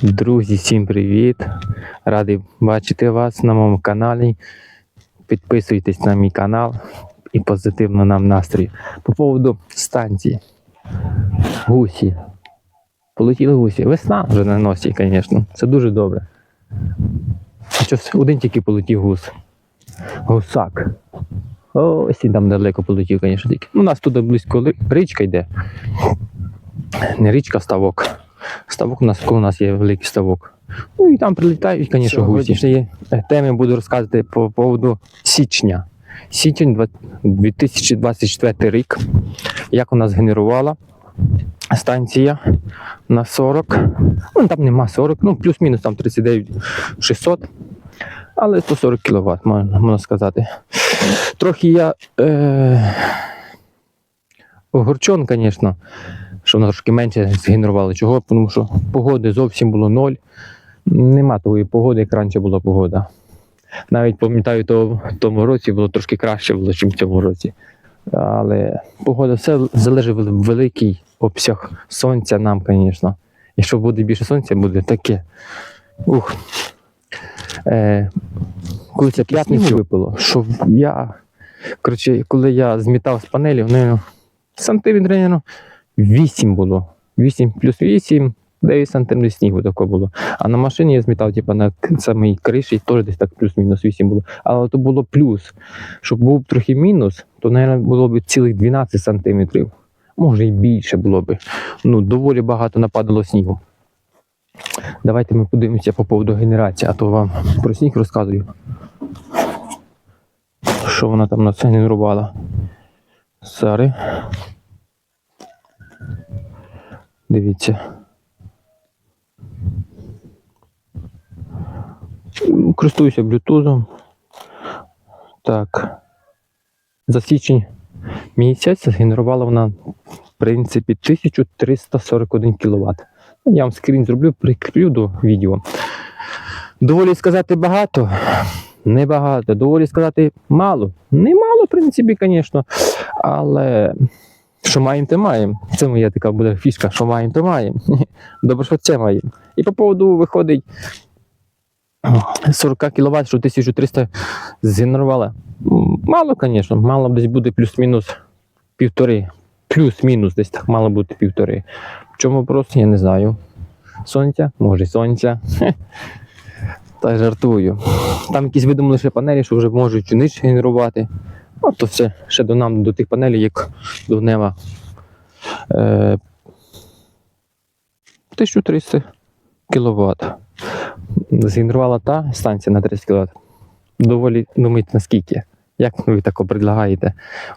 Друзі, всім привіт! Радий бачити вас на моєму каналі. Підписуйтесь на мій канал і позитивно нам настрій. По поводу станції. Гусі. Полетіли гусі. Весна вже на носі, звісно. Це дуже добре. Щось один тільки полетів гус. Гусак. Ось він там далеко полетів, звісно, тільки. Ну, у нас тут близько річка йде. Не річка, ставок. Ставок у нас, коли у нас є великий ставок. Ну і там прилітають, звісно, гусі. Е, теми буду розказувати по поводу січня. Січень 2024 рік. Як у нас генерувала станція на 40. Ну там нема 40, ну плюс-мінус там 39 600. Але 140 кВт, можна, можна сказати. Трохи я. Е... Огорчон, звісно, що воно трошки менше згенерувало. Чого? Тому що погоди зовсім було ноль. Нема такої погоди, як раніше була погода. Навіть пам'ятаю, то в тому році було трошки краще було, ніж в цьому році. Але погода все залежить великий обсяг сонця нам, звісно. Якщо буде більше сонця, буде таке. Ух. Е, коли це п'ятницю випало, що я. Коротше, коли я змітав з панелі, сантиметрів, наверно, 8 було. 8 плюс 8, 9 сантиметрів снігу таке було. А на машині я змітав, типу, на самій криші теж десь так плюс-мінус 8 було. Але то було плюс. Щоб був трохи мінус, то, мабуть, було б цілих 12 сантиметрів. Може і більше було б. Ну, доволі багато нападало снігу. Давайте ми подивимося по поводу генерації, а то вам про сніг розказую. Що вона там на це генерувала? Сари. Дивіться. Користуюся блютузом. Так. За січень місяць згенерувала вона, в принципі, 1341 кВт. Ну, Я вам скрін зроблю, прикріплю до відео. Доволі сказати багато, небагато. Доволі сказати мало. Немало, в принципі, звісно. Але що маємо, те маємо. Це моя така буде фішка, що маємо, то маємо. Добре, що це маємо. І по поводу виходить 40 кВт, що 1300 згенерувала. Мало, звісно, мало десь буде плюс-мінус півтори. Плюс-мінус десь так мало бути півтори. В чому вопрос, я не знаю. Сонця, може, сонця. Та жартую. Там якісь видумали ще панелі, що вже можуть нижче генерувати. Ну, то все ще до нам, до тих панелей, як до нева. Е, 1300 кВт. Згенерувала та станція на 30 кВт. Доволі думаєте, наскільки? Як ви так предлагаєте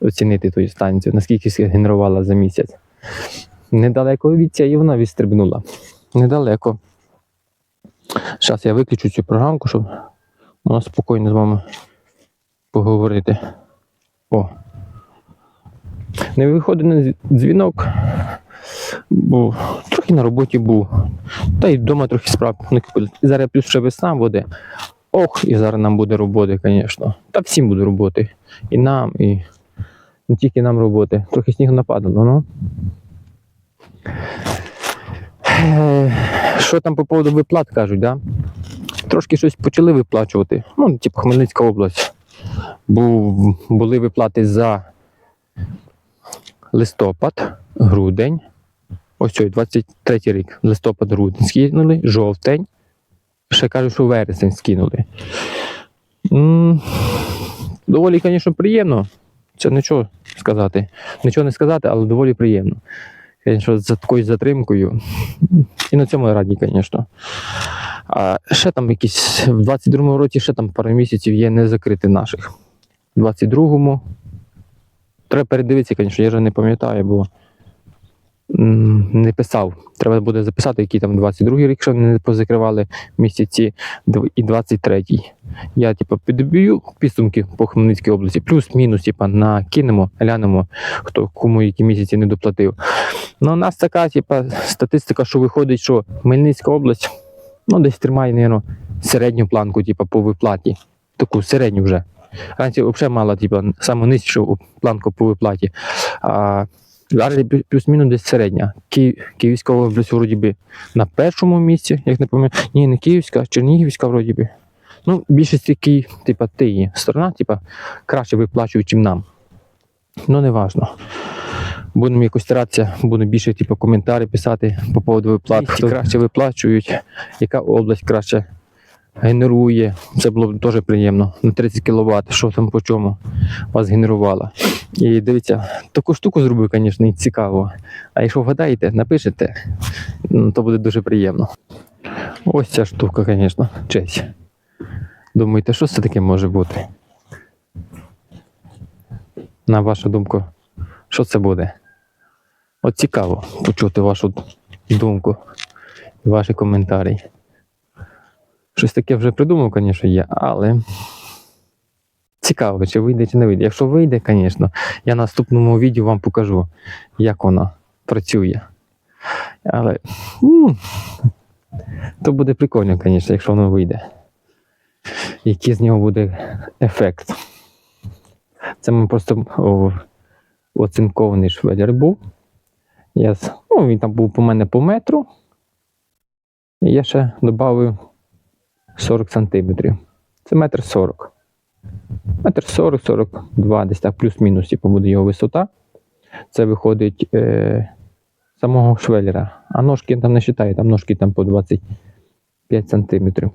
оцінити ту станцію? Наскільки згенерувала за місяць? Недалеко від цієї вона відстрибнула. Недалеко. Зараз я виключу цю програмку, щоб можна спокійно з вами поговорити. О. Не виходить на дзвінок, бо трохи на роботі був. Та й вдома трохи справ накопили. І Зараз плюс ще весна буде. Ох, і зараз нам буде роботи, звісно. Та всім буде роботи. І нам, і не тільки нам роботи. Трохи снігу нападало, ну. Що там по поводу виплат кажуть, да? Трошки щось почали виплачувати. Ну, типу Хмельницька область. Був, були виплати за листопад, грудень. Ось цей 23 рік. Листопад, грудень скинули, жовтень. Ще кажуть, що вересень скинули. Доволі, звісно, приємно. Це нічого сказати. Нічого не сказати, але доволі приємно. Звісно, за такою затримкою. І на цьому я радий, звісно. А ще там якісь в 22-му році ще там пару місяців є не закрити наших. В 22-му. Треба передивитися, звісно, я вже не пам'ятаю, бо не писав. Треба буде записати, який там 22-й рік, що не позакривали місяці, і 23-й. Я, типу, підб'ю підсумки по Хмельницькій області, плюс-мінус, типу, накинемо, глянемо, хто кому які місяці не доплатив. Ну, у нас така, типа, статистика, що виходить, що Хмельницька область ну, десь тримає, наверное, середню планку, типа, по виплаті. Таку середню вже. Раніше взагалі мала, типа, саму нижчу планку по виплаті. А Зараз плюс-мінус десь середня. Ки... Київська область вроді би на першому місці, як не пам'ятаю. Ні, не Київська, а Чернігівська вроді би. Ну, більшість Київ, типа, тиї сторона, типа, краще виплачують, ніж нам. Ну, не важно. Будемо якось старатися, буду більше типу, коментарі писати по поводу виплат. Хто краще виплачують, яка область краще генерує. Це було б дуже приємно. На 30 кВт, що там по чому вас генерувало. І дивіться, таку штуку зробив, звісно, і цікаво. А якщо вгадаєте, напишете, ну, то буде дуже приємно. Ось ця штука, звісно, честь. Думаєте, що це таке може бути? На вашу думку, що це буде? От цікаво почути вашу думку ваші коментарі. Щось таке вже придумав, звісно, є, але цікаво, чи вийде, чи не вийде. Якщо вийде, звісно, я на наступному відео вам покажу, як воно працює. Але м, то буде прикольно, звісно, якщо воно вийде. Який з нього буде ефект. Це ми просто оцинкований швеллер був. Я, ну, він там був по мене по метру. І я ще додав 40 сантиметрів. Це метр 40. Метр 40, 42, десь так, плюс-мінус, типу, буде його висота. Це виходить е, самого швеллера. А ножки там не вважаю, там ножки там по 25 сантиметрів.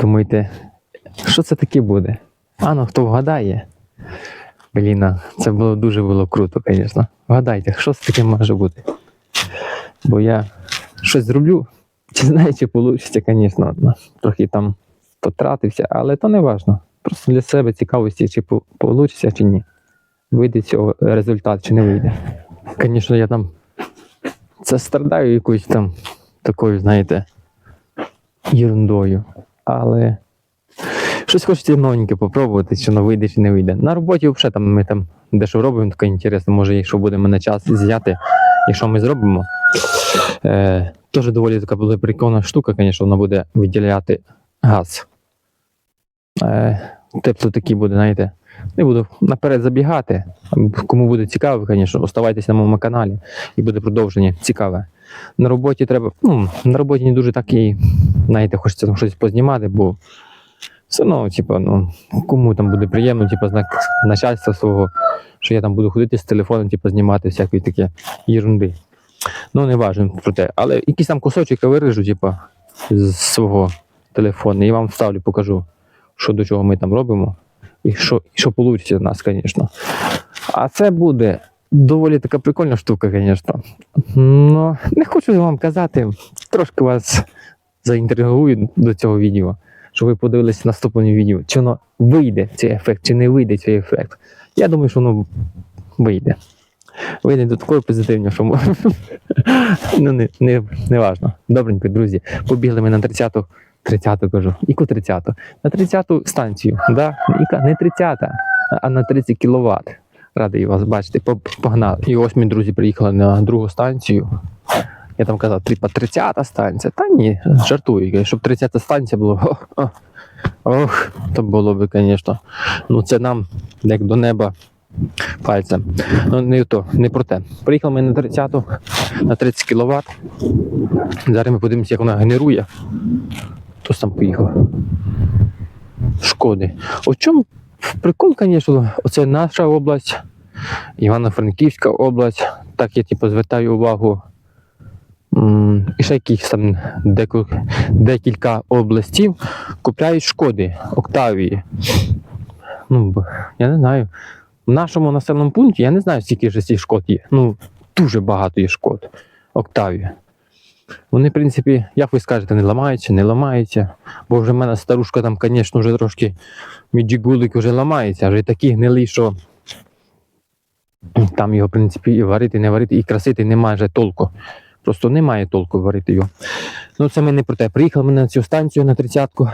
Думаєте, що це таке буде? А ну хто вгадає? Блін, це було дуже було круто, звісно. Вгадайте, що це таке може бути? Бо я щось зроблю, чи знаю, чи вийде, звісно, ну, трохи там потратився, але то не важно. Просто для себе цікавості, чи вийде, чи ні. Вийде цього результат, чи не вийде. Звісно, я там це страдаю якоюсь там такою, знаєте, ерундою. Але щось хочеться новеньке попробувати, чи воно вийде, чи не вийде. На роботі взагалі там ми там дещо робимо, таке інтересно, може, якщо буде мене час зняти, якщо ми зробимо. Е, Теж доволі така буде прикольна штука, звісно, вона буде виділяти газ. Е, тепло такий буде, знаєте. Не буду наперед забігати. Кому буде цікаво, звісно, оставайтесь на моєму каналі і буде продовження цікаве. На роботі треба. Ну, на роботі не дуже так і, знаєте, хочеться там щось познімати, бо все одно, типу, ну, кому там буде приємно, типу, знак начальства свого, що я там буду ходити з телефоном, типу, знімати всякі такі ерунди. Ну, не важливо про те. Але якийсь там кусочок я виріжу, типу, з свого телефону, і вам вставлю, покажу, що до чого ми там робимо, і що, і що вийде в нас, звісно. А це буде доволі така прикольна штука, звісно. Ну, не хочу вам казати, трошки вас заінтригую до цього відео, щоб ви подивилися наступне відео, чи воно вийде цей ефект, чи не вийде цей ефект. Я думаю, що воно вийде. Вийде до такої позитивні, що мо- ну, не, не, не важно. Добренько, друзі. Побігли ми на 30-ту, 30-ту кажу. Яку 30-ту? На 30-ту станцію. Да? Не 30-та, а на 30 кВт. Радий вас бачити. Погнали. І ось ми, друзі, приїхали на другу станцію. Я там казав, типа 30-та станція. Та ні, жартую. Щоб 30-та станція було. Ох, то було би, звісно. Ну це нам як до неба пальцем. Ну, не то, не про те. Приїхали ми на 30-ту, на 30 кВт. Зараз ми подивимося, як вона генерує. Хтось там поїхав. Шкоди. О чому прикол, звісно, оце наша область, Івано-Франківська область. Так я типу, звертаю увагу. І ще якісь там декілька областів купляють шкоди, Октавії. Ну, я не знаю. В нашому населеному пункті я не знаю, скільки ж цих шкод є. Ну, дуже багато є шкод. Октавія. Вони, в принципі, як ви скажете, не ламаються, не ламаються. Бо вже в мене старушка там, звісно, вже трошки віджигулик вже ламається, вже такий гнилий, що там його, в принципі, і варити, не варити, і красити немає вже толку. Просто немає толку варити його. Ну, це ми не про те. Приїхали ми на цю станцію на 30-ку.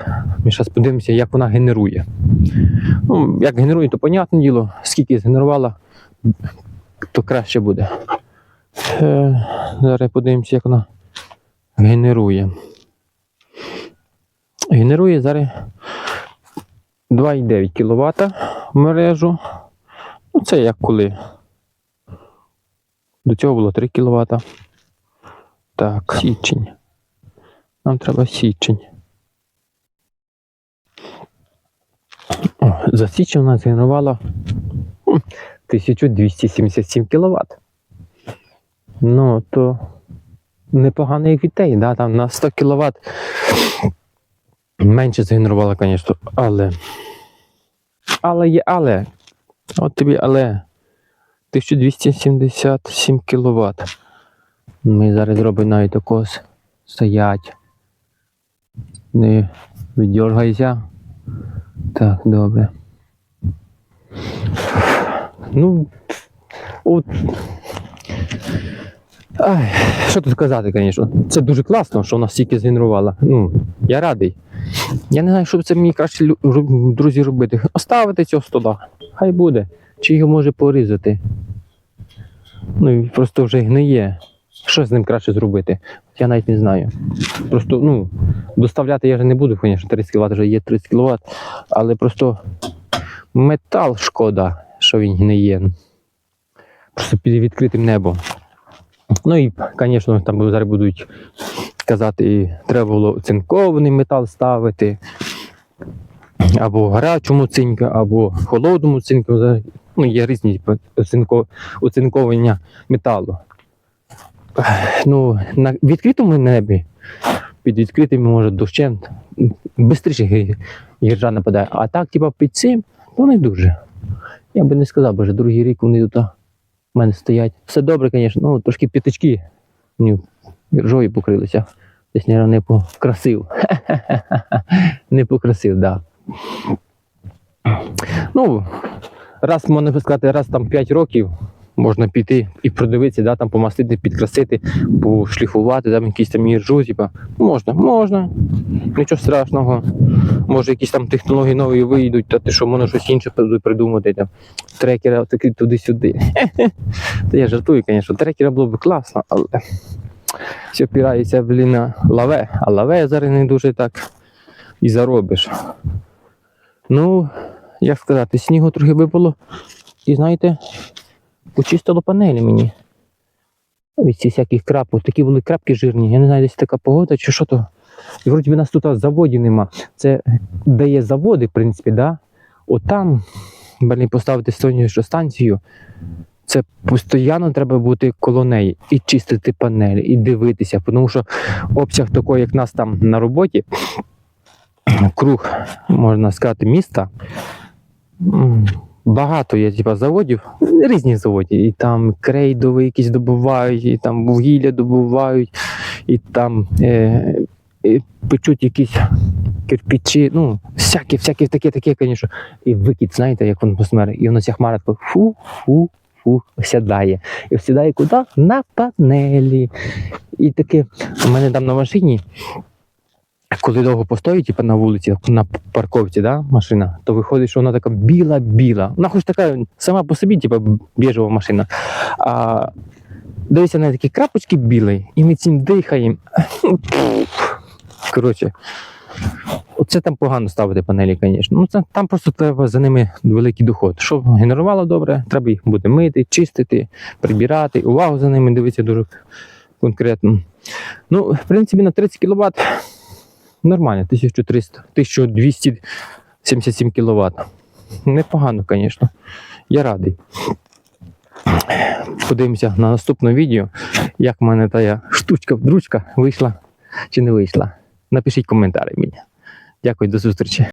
Ми зараз подивимося, як вона генерує. Ну, як генерує, то понятне діло, скільки згенерувала, то краще буде. Е, зараз подивимося, як вона генерує. Генерує зараз 2,9 кВт в мережу. Ну, це як коли До цього було 3 кВт. Так, січень. Нам треба січень. О, за січень у нас генерувало 1277 кВт. Ну, то непогано як вітей, да? там на 100 кВт менше згенерувало, звісно, але. Але є але. От тобі але. 1277 кВт. Ми зараз зробимо навіть такос. Стоять. Не віддергайся. Так, добре. Ну. От. Ай, що тут сказати, звісно. Це дуже класно, що нас стільки згенерувало. Ну, я радий. Я не знаю, що це мені краще друзі робити. Оставити цього стола. Хай буде. Чи його може порізати. Ну просто вже гниє. Що з ним краще зробити? Я навіть не знаю. Просто, ну, доставляти я вже не буду, звісно, 30 кВт вже є 30 кВт, але просто метал шкода, що він гниє. Просто під відкритим небом. Ну і, звісно, там зараз будуть казати, треба було цинкований метал ставити, або гарячому цинку, або холодному цинку. Ну, є різні оцинковання металу. Ну, на відкритому небі, під відкритим, може, дощем, швидше гіржа нападає. А так, типа, під цим, то не дуже. Я би не сказав, бо вже другий рік вони тут в мене стоять. Все добре, звісно, ну трошки п'ятички мені гіржою покрилися. Десь мабуть, не покрасив. не покрасив, так. Да. Ну, раз можна сказати, раз там 5 років можна піти і продивитися, да, там помастити, підкрасити, пошліфувати, там якісь там іржу, типа. Можна, можна. Нічого страшного. Може, якісь там технології нові вийдуть, та ти що, можна щось інше придумати, там, трекера таки туди-сюди. Та я жартую, звісно, трекера було б класно, але все опирається, блін, на лаве. А лаве зараз не дуже так і заробиш. Ну, як сказати, снігу трохи випало. І знаєте, почистило панелі мені. Від цих всяких крапок. Такі були крапки жирні. Я не знаю, десь така погода чи що то. І вроді нас тут заводів нема. Це де є заводи, в принципі, да? От там, блін, поставити сонячну станцію. Це постійно треба бути коло неї і чистити панелі, і дивитися, тому що обсяг такий, як нас там на роботі, круг, можна сказати, міста. Багато є типа, заводів, різних заводів. І там крейдові якісь добувають, і там вугілля добувають, і там е, е, печуть якісь кирпичі, ну, всяке, всяке таке, таке, звісно. І викид, знаєте, як він посмер. І воно ця хмара така фу, фу, сідає. І сідає куди? На панелі. І таке, у мене там на машині коли довго постоїть, типу на вулиці, на парковці, да, машина, то виходить, що вона така біла-біла. Вона хоч така сама по собі, типу, біжова машина. А дивися на такі крапочки білі, і ми цим дихаємо. Коротше, оце там погано ставити панелі, звісно. Ну, це, там просто треба за ними великий доход. Щоб генерувало добре, треба їх буде мити, чистити, прибирати, увагу за ними дивитися дуже конкретно. Ну, в принципі, на 30 кВт Нормально, 1300, 1277 кВт. Непогано, звісно. Я радий. Подивимося на наступне відео, як в мене та штучка дручка вийшла чи не вийшла. Напишіть коментарі мені. Дякую, до зустрічі.